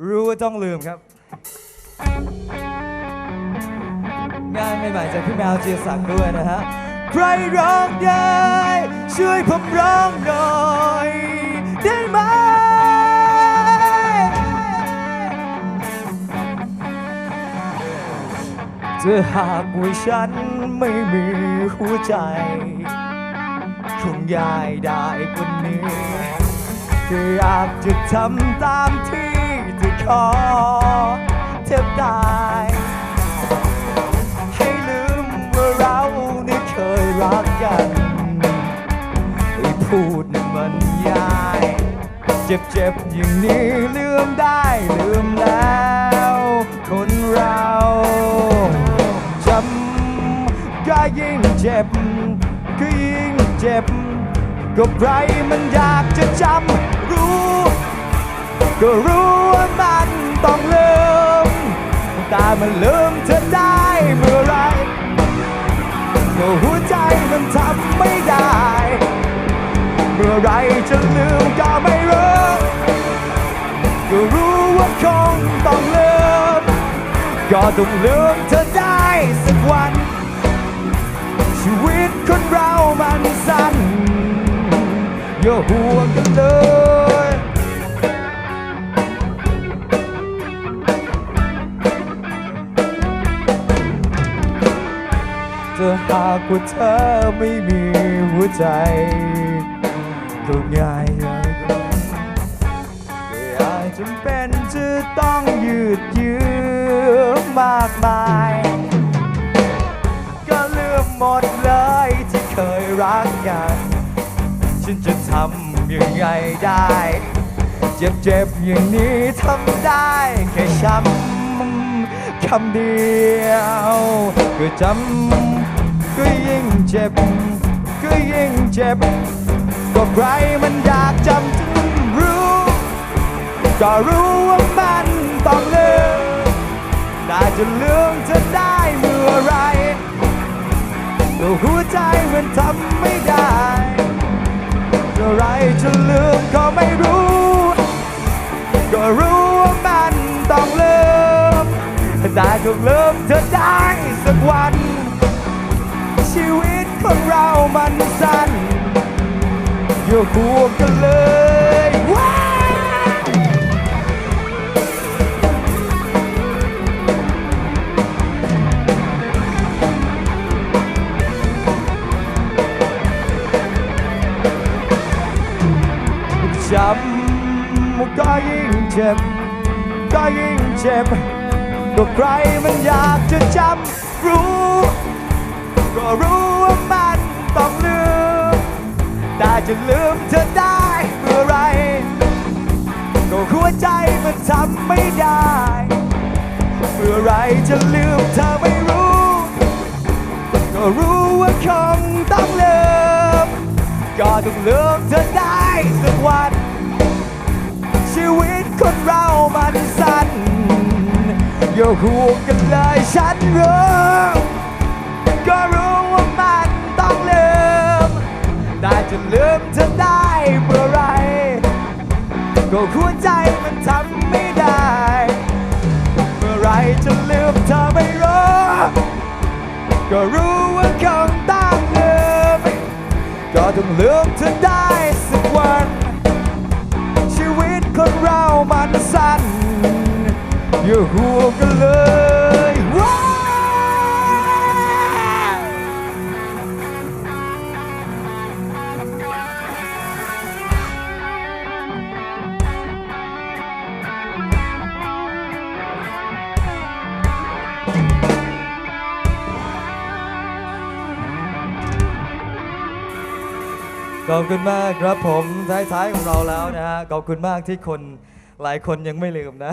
รู้ว่าต้องลืมครับ งานใหม่ๆจากพี่แมวเจียศักด้วยนะฮะ ใครร้องได้ ช่วยผมร้องหน่อย ได้ไหม จะหากว่าฉันไม่มีหัวใจคงง่ายได้กว่านี้แค่อยากจะทำตามที่ อขอแทบตายให้ลืมว่าเราได้เคยรักกันให้พูดนั้นมันยาย เจ็บๆอย่างนี้ลืมได้ลืมแล้ว คนเราจำก็ยิ่งเจ็บก็ยิ่งเจ็บก็ใครมันอยากจะจำรู้ ก็รู้ ต้องลืม แต่มันลืมเธอได้เมื่อไหรก็หัวใจมันทำไม่ได้ เมื่อไรจะลืมก็ไม่รู้ก็รู้ว่าคงต้องลืม ก็ต้องลืมเธอได้สักวัน ชีวิตคนเรามันสั้นอย่าห่วงกันเลย จะหากว่าเธอไม่มีหัวใจก็ง่ายเลยก็อาจจำเป็นจะต้องยืดเยื้อมากมาย ก็ลืมหมดเลยที่เคยรักกัน ฉันจะทำยังไงได้ เจ็บๆอย่างนี้ทำได้แค่ช้ำคำเดียว ก็จำ ก็ยิ่งเจ็บ ก็ยิ่งเจ็บ ก็ใครมันอยากจำจึงรู้ ก็รู้ว่ามันต้องลืมแต่จะลืมเธอได้เมื่อไหรก็หัวใจมันทำไม่ได้เมื่อไรจะลืมก็ไม่รู้ ก็รู้ว่ามันต้องลืมแต่ก็ลืมเธอได้สักวัน ชีวิตของเรามันสั้นอย่าห่วงกันเลยว้าจำก็ยิ่งเจ็บ ก็ยิ่งเจ็บ ก็ใครมันอยากจะจำรู้ ก็รู้ว่ามันต้องลืม แต่จะลืมเธอได้เมื่อไร ก็หัวใจมันทำไม่ได้ เมื่อไรจะลืมเธอไม่รู้ ก็รู้ว่าคงต้องลืม ก็ต้องลืมเธอได้สักวัน ชีวิตคนเรามันสั้นอย่าห่วงกันเลยฉันรู้ จะลืมเธอได้เมื่อไร ก็หัวใจมันทำไม่ได้ เมื่อไรจะลืมเธอไม่รู้ก็รู้ว่าคงต้องลืม ก็ต้องลืมเธอได้สักวัน ชีวิตคนเรามันสั้นอย่ห่ว ขอบคุณมากครับผมท้ายๆของเราแล้วนะฮะขอบคุณมากที่คนหลายคนยังไม่ลืมนะ